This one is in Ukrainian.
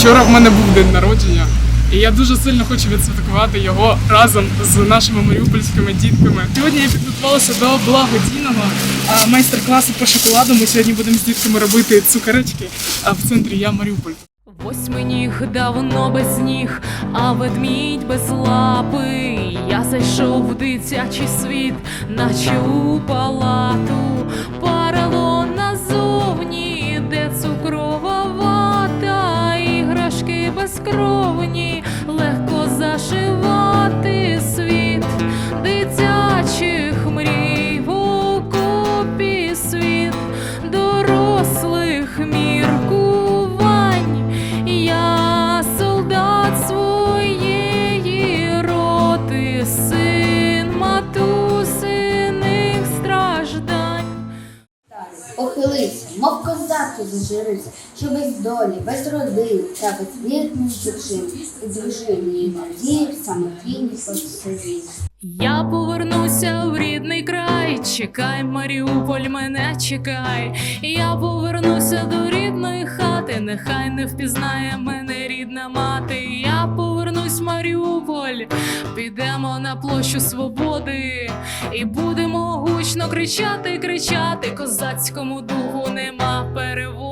Вчора в мене був день народження, і я дуже сильно хочу відсвяткувати його разом з нашими маріупольськими дітками. Сьогодні я підготувалася до благодійного майстер-класу по шоколаду. Ми сьогодні будемо з дітками робити цукеречки а, в центрі Я Маріуполь. Восьминіг давно без ніг, а ведмідь без лапи. Я зайшов в дитячий світ, наче у палату. Похилися, мов козаки зажирися, що без долі, без родин та причин і дружини і надії самотійні по селі. Я повернуся в рідний край. Чекай, Маріуполь, мене чекай. Я повернуся до рідної хати. Нехай не впізнає мене рідна мати. Я повернусь, в Маріуполь. Підемо на площу свободи і будемо гучно кричати, кричати. Козацькому духу нема переводу.